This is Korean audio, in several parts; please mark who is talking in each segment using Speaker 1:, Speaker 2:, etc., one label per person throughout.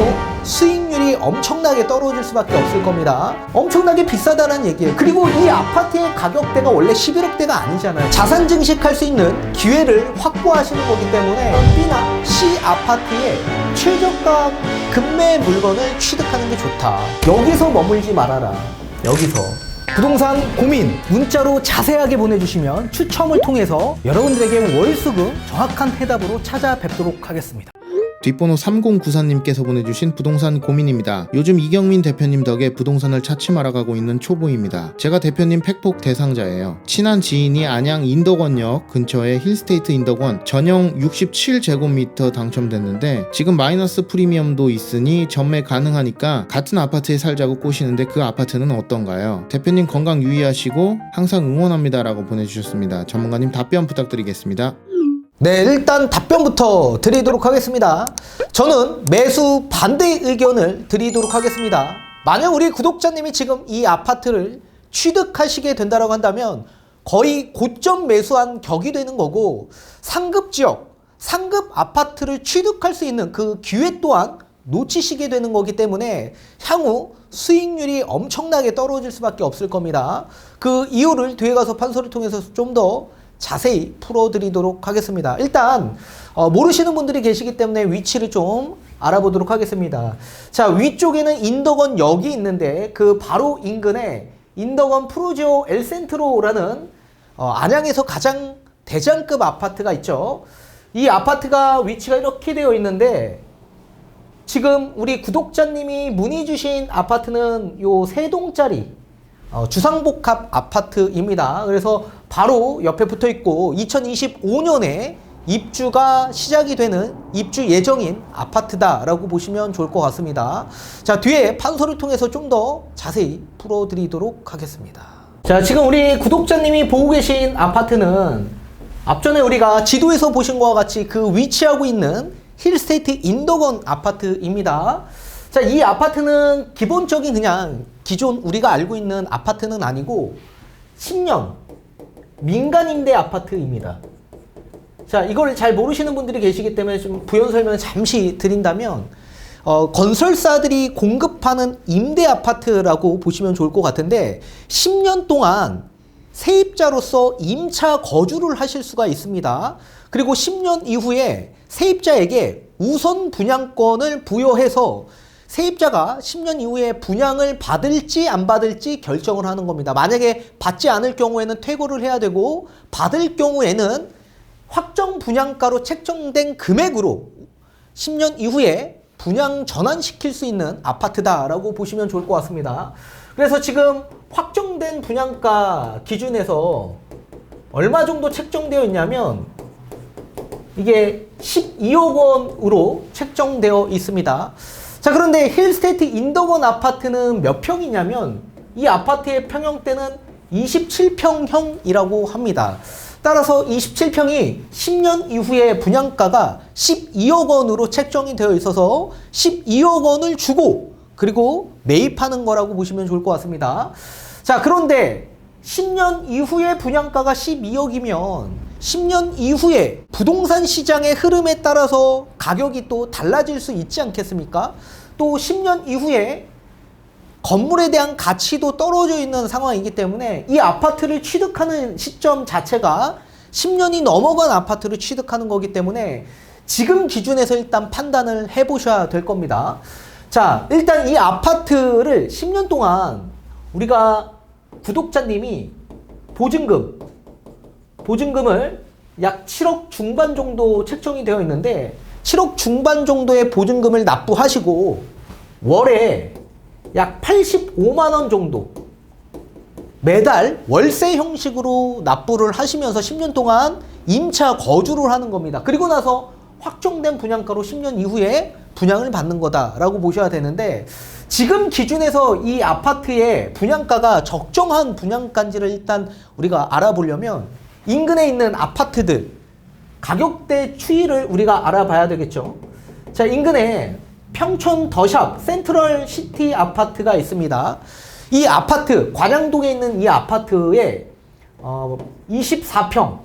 Speaker 1: 향후 수익률이 엄청나게 떨어질 수밖에 없을 겁니다. 엄청나게 비싸다는 얘기예요. 그리고 이 아파트의 가격대가 원래 11억대가 아니잖아요. 자산 증식할 수 있는 기회를 확보하시는 거기 때문에 B나 C 아파트의 최저가 급매 물건을 취득하는 게 좋다. 여기서 머물지 말아라. 여기서. 부동산 고민 문자로 자세하게 보내주시면 추첨을 통해서 여러분들에게 월수금 정확한 해답으로 찾아뵙도록 하겠습니다.
Speaker 2: 뒷번호 3094님께서 보내주신 부동산 고민입니다. 요즘 이경민 대표님 덕에 부동산을 차츰 알아가고 있는 초보입니다. 제가 대표님 팩폭 대상자예요. 친한 지인이 안양 인덕원역 근처에 힐스테이트 인덕원 전용 67제곱미터 당첨됐는데 지금 마이너스 프리미엄도 있으니 전매 가능하니까 같은 아파트에 살자고 꼬시는데 그 아파트는 어떤가요? 대표님 건강 유의하시고 항상 응원합니다라고 보내주셨습니다. 전문가님 답변 부탁드리겠습니다.
Speaker 1: 네, 일단 답변부터 드리도록 하겠습니다. 저는 매수 반대 의견을 드리도록 하겠습니다. 만약 우리 구독자님이 지금 이 아파트를 취득하시게 된다고 한다면 거의 고점 매수한 격이 되는 거고 상급 지역, 상급 아파트를 취득할 수 있는 그 기회 또한 놓치시게 되는 거기 때문에 향후 수익률이 엄청나게 떨어질 수밖에 없을 겁니다. 그 이유를 뒤에 가서 판서를 통해서 좀 더 자세히 풀어드리도록 하겠습니다. 일단 어, 모르시는 분들이 계시기 때문에 위치를 좀 알아보도록 하겠습니다. 자 위쪽에는 인덕원 역이 있는데 그 바로 인근에 인덕원 프로지오 엘센트로라는 어, 안양에서 가장 대장급 아파트가 있죠. 이 아파트가 위치가 이렇게 되어 있는데 지금 우리 구독자님이 문의 주신 아파트는 요 세 동짜리 어, 주상복합 아파트입니다. 그래서 바로 옆에 붙어 있고 2025년에 입주가 시작이 되는 입주 예정인 아파트다라고 보시면 좋을 것 같습니다. 자, 뒤에 판서를 통해서 좀 더 자세히 풀어드리도록 하겠습니다. 자, 지금 우리 구독자님이 보고 계신 아파트는 앞전에 우리가 지도에서 보신 것과 같이 그 위치하고 있는 힐스테이트 인덕원 아파트입니다. 자, 이 아파트는 기본적인 그냥 기존 우리가 알고 있는 아파트는 아니고 10년 민간 임대 아파트입니다. 자, 이걸 잘 모르시는 분들이 계시기 때문에 좀 부연 설명을 잠시 드린다면 어, 건설사들이 공급하는 임대 아파트라고 보시면 좋을 것 같은데 10년 동안 세입자로서 임차 거주를 하실 수가 있습니다. 그리고 10년 이후에 세입자에게 우선 분양권을 부여해서 세입자가 10년 이후에 분양을 받을지 안 받을지 결정을 하는 겁니다. 만약에 받지 않을 경우에는 퇴고를 해야 되고 받을 경우에는 확정 분양가로 책정된 금액으로 10년 이후에 분양 전환시킬 수 있는 아파트다라고 보시면 좋을 것 같습니다. 그래서 지금 확정된 분양가 기준에서 얼마 정도 책정되어 있냐면 이게 12억 원으로 책정되어 있습니다. 자, 그런데 힐스테이트 인덕원 아파트는 몇 평이냐면 이 아파트의 평형대는 27평형이라고 합니다. 따라서 27평이 10년 이후에 분양가가 12억 원으로 책정이 되어 있어서 12억 원을 주고 그리고 매입하는 거라고 보시면 좋을 것 같습니다. 자, 그런데 10년 이후에 분양가가 12억이면 10년 이후에 부동산 시장의 흐름에 따라서 가격이 또 달라질 수 있지 않겠습니까? 또 10년 이후에 건물에 대한 가치도 떨어져 있는 상황이기 때문에 이 아파트를 취득하는 시점 자체가 10년이 넘어간 아파트를 취득하는 거기 때문에 지금 기준에서 일단 판단을 해 보셔야 될 겁니다. 자, 일단 이 아파트를 10년 동안 우리가 구독자님이 보증금, 보증금을 약 7억 중반 정도 책정이 되어 있는데 7억 중반 정도의 보증금을 납부하시고 월에 약 85만 원 정도 매달 월세 형식으로 납부를 하시면서 10년 동안 임차 거주를 하는 겁니다. 그리고 나서 확정된 분양가로 10년 이후에 분양을 받는 거다라고 보셔야 되는데 지금 기준에서 이 아파트의 분양가가 적정한 분양가인지를 일단 우리가 알아보려면 인근에 있는 아파트들 가격대 추이를 우리가 알아봐야 되겠죠. 자, 인근에 평촌 더샵 센트럴 시티 아파트가 있습니다. 이 아파트, 관양동에 있는 이 아파트에 어, 24평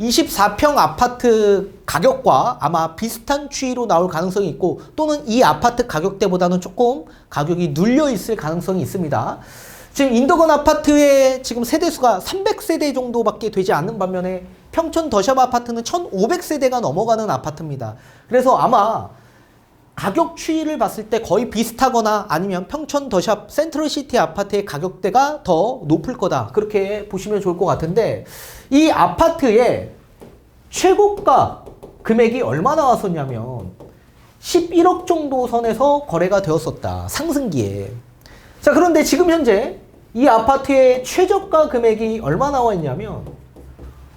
Speaker 1: 24평 아파트 가격과 아마 비슷한 추이로 나올 가능성이 있고 또는 이 아파트 가격대보다는 조금 가격이 눌려 있을 가능성이 있습니다. 지금 인덕원 아파트의 지금 세대수가 300세대 정도밖에 되지 않는 반면에 평촌 더샵 아파트는 1,500세대가 넘어가는 아파트입니다. 그래서 아마 가격 추이를 봤을 때 거의 비슷하거나 아니면 평촌 더샵 센트럴시티 아파트의 가격대가 더 높을 거다. 그렇게 보시면 좋을 것 같은데 이 아파트의 최고가 금액이 얼마 나왔었냐면 11억 정도 선에서 거래가 되었었다. 상승기에. 자, 그런데 지금 현재 이 아파트의 최저가 금액이 얼마 나와 있냐면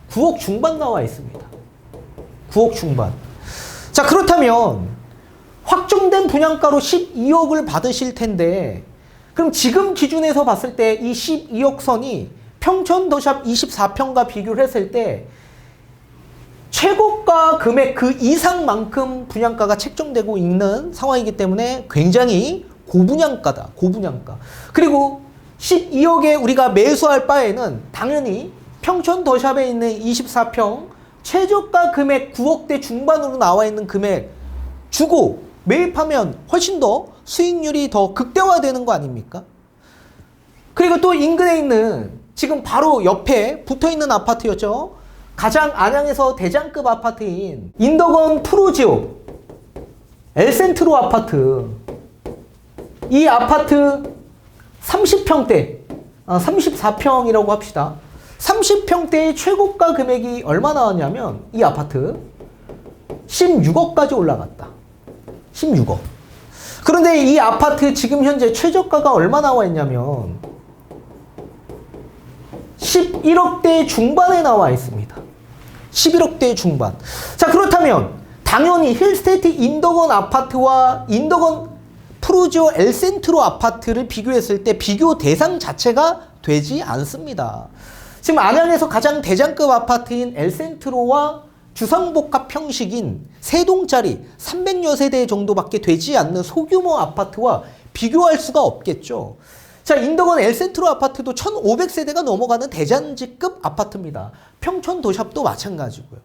Speaker 1: 9억 중반 나와 있습니다. 9억 중반. 자, 그렇다면 확정된 분양가로 12억을 받으실 텐데 그럼 지금 기준에서 봤을 때 이 12억 선이 평촌 더샵 24평과 비교를 했을 때 최고가 금액 그 이상만큼 분양가가 책정되고 있는 상황이기 때문에 굉장히 고분양가다. 고분양가. 그리고 12억에 우리가 매수할 바에는 당연히 평촌 더샵에 있는 24평 최저가 금액 9억대 중반으로 나와 있는 금액 주고 매입하면 훨씬 더 수익률이 더 극대화되는 거 아닙니까? 그리고 또 인근에 있는 지금 바로 옆에 붙어 있는 아파트였죠. 가장 안양에서 대장급 아파트인 인덕원 프로지오 엘센트로 아파트 이 아파트 30평대 아, 34평이라고 합시다 30평대의 최고가 금액이 얼마 나왔냐면 이 아파트 16억까지 올라갔다 16억 그런데 이 아파트 지금 현재 최저가가 얼마 나와 있냐면 11억대 중반에 나와 있습니다. 11억대 중반. 자, 그렇다면 당연히 힐스테이트 인덕원 아파트와 인덕원 프루지오 엘센트로 아파트를 비교했을 때 비교 대상 자체가 되지 않습니다. 지금 안양에서 가장 대장급 아파트인 엘센트로와 주상복합 형식인 세 동짜리 300여 세대 정도밖에 되지 않는 소규모 아파트와 비교할 수가 없겠죠. 자, 인덕원 엘센트로 아파트도 1,500세대가 넘어가는 대잔지급 아파트입니다. 평촌 도샵도 마찬가지고요.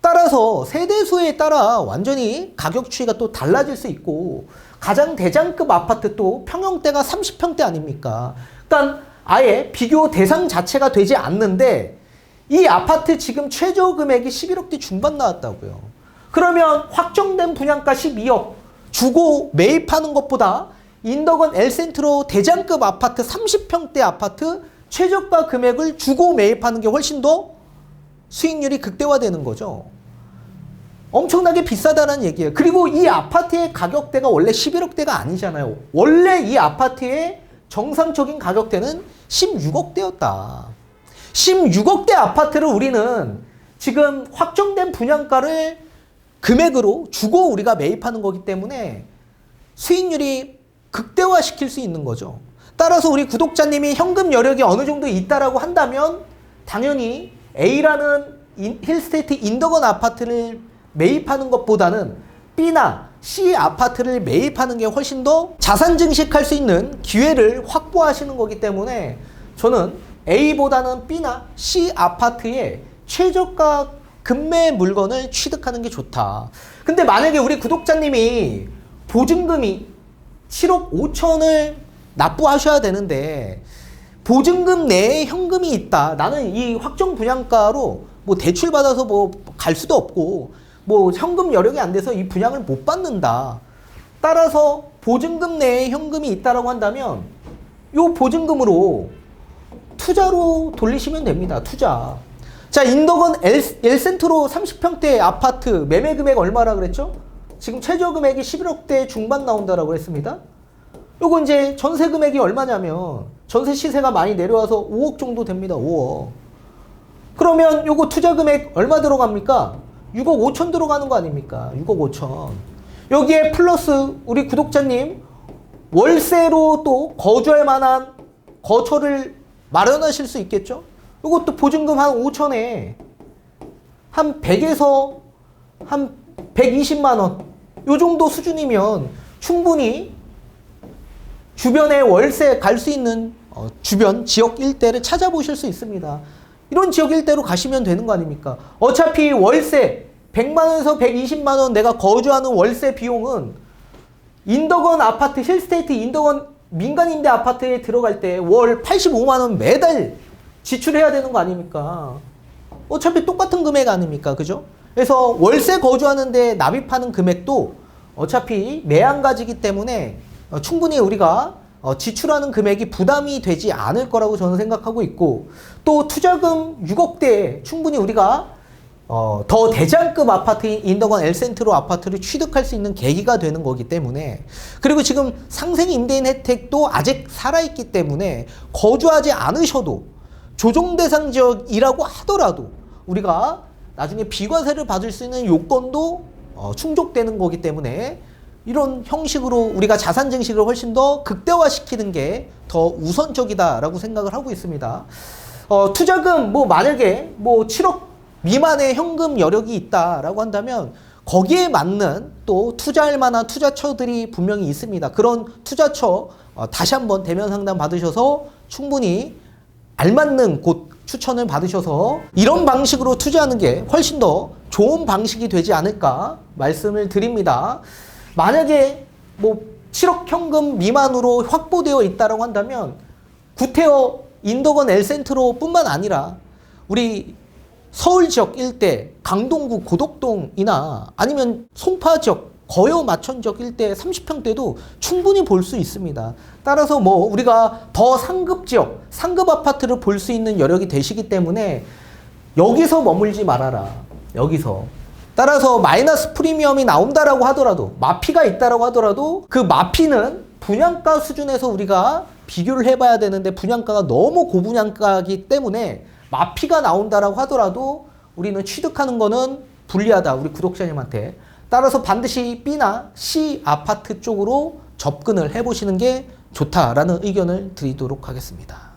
Speaker 1: 따라서 세대수에 따라 완전히 가격 추이가 또 달라질 수 있고 가장 대장급 아파트 또 평형대가 30평대 아닙니까? 그러니까 아예 비교 대상 자체가 되지 않는데 이 아파트 지금 최저 금액이 11억대 중반 나왔다고요. 그러면 확정된 분양가 12억 주고 매입하는 것보다 인덕원 엘센트로 대장급 아파트 30평대 아파트 최저가 금액을 주고 매입하는 게 훨씬 더 수익률이 극대화되는 거죠. 엄청나게 비싸다는 얘기예요. 그리고 이 아파트의 가격대가 원래 11억대가 아니잖아요. 원래 이 아파트의 정상적인 가격대는 16억대였다. 16억대 아파트를 우리는 지금 확정된 분양가를 금액으로 주고 우리가 매입하는 거기 때문에 수익률이 극대화시킬 수 있는 거죠. 따라서 우리 구독자님이 현금 여력이 어느 정도 있다라고 한다면 당연히 A라는 인- 힐스테이트 인덕원 아파트를 매입하는 것보다는 B나 C 아파트를 매입하는 게 훨씬 더 자산 증식할 수 있는 기회를 확보하시는 거기 때문에 저는 A보다는 B나 C 아파트의 최저가 금매 물건을 취득하는 게 좋다. 근데 만약에 우리 구독자님이 보증금이 7억 5천을 납부하셔야 되는데 보증금 내에 현금이 있다. 나는 이 확정 분양가로 뭐 대출 받아서 뭐 갈 수도 없고 뭐 현금 여력이 안 돼서 이 분양을 못 받는다. 따라서 보증금 내에 현금이 있다라고 한다면 요 보증금으로 투자로 돌리시면 됩니다. 투자. 자, 인덕원 엘, 엘센트로 30평대 아파트 매매 금액 얼마라 그랬죠? 지금 최저 금액이 11억대 중반 나온다라고 했습니다. 요거 이제 전세 금액이 얼마냐면 전세 시세가 많이 내려와서 5억 정도 됩니다. 5억. 그러면 요거 투자 금액 얼마 들어갑니까? 6억 5천 들어가는 거 아닙니까? 6억 5천. 여기에 플러스 우리 구독자님 월세로 또 거주할 만한 거처를 마련하실 수 있겠죠? 이것도 보증금 한 5천에 한 100에서 한 120만 원. 요 정도 수준이면 충분히 주변에 월세 갈 수 있는 어, 주변 지역 일대를 찾아보실 수 있습니다. 이런 지역 일대로 가시면 되는 거 아닙니까? 어차피 월세 100만 원에서 120만 원 내가 거주하는 월세 비용은 인덕원 아파트 힐스테이트 인덕원 민간 임대 아파트에 들어갈 때 월 85만 원 매달 지출해야 되는 거 아닙니까? 어차피 똑같은 금액 아닙니까? 그죠? 그래서 월세 거주하는데 납입하는 금액도 어차피 매한 가지기 때문에 어, 충분히 우리가 어, 지출하는 금액이 부담이 되지 않을 거라고 저는 생각하고 있고 또 투자금 6억대에 충분히 우리가 어, 더 대장급 아파트인 인덕원 엘센트로 아파트를 취득할 수 있는 계기가 되는 거기 때문에 그리고 지금 상생 임대인 혜택도 아직 살아있기 때문에 거주하지 않으셔도 조정 대상 지역이라고 하더라도 우리가 나중에 비과세를 받을 수 있는 요건도 어, 충족되는 거기 때문에 이런 형식으로 우리가 자산 증식을 훨씬 더 극대화시키는 게 더 우선적이다라고 생각을 하고 있습니다. 어, 투자금 뭐 만약에 뭐 7억 미만의 현금 여력이 있다라고 한다면 거기에 맞는 또 투자할 만한 투자처들이 분명히 있습니다. 그런 투자처 어, 다시 한번 대면 상담 받으셔서 충분히 알맞는 곳 추천을 받으셔서 이런 방식으로 투자하는 게 훨씬 더 좋은 방식이 되지 않을까 말씀을 드립니다. 만약에 뭐 7억 현금 미만으로 확보되어 있다라고 한다면 구태여 인덕원 엘센트로 뿐만 아니라 우리 서울 지역 일대 강동구 고덕동이나 아니면 송파 지역 거여 마천 지역 일대 30평대도 충분히 볼 수 있습니다. 따라서 뭐 우리가 더 상급 지역, 상급 아파트를 볼 수 있는 여력이 되시기 때문에 여기서 머물지 말아라. 여기서. 따라서 마이너스 프리미엄이 나온다라고 하더라도 마피가 있다라고 하더라도 그 마피는 분양가 수준에서 우리가 비교를 해봐야 되는데 분양가가 너무 고분양가이기 때문에 마피가 나온다라고 하더라도 우리는 취득하는 거는 불리하다 우리 구독자님한테 따라서 반드시 B나 C 아파트 쪽으로 접근을 해보시는 게 좋다라는 의견을 드리도록 하겠습니다.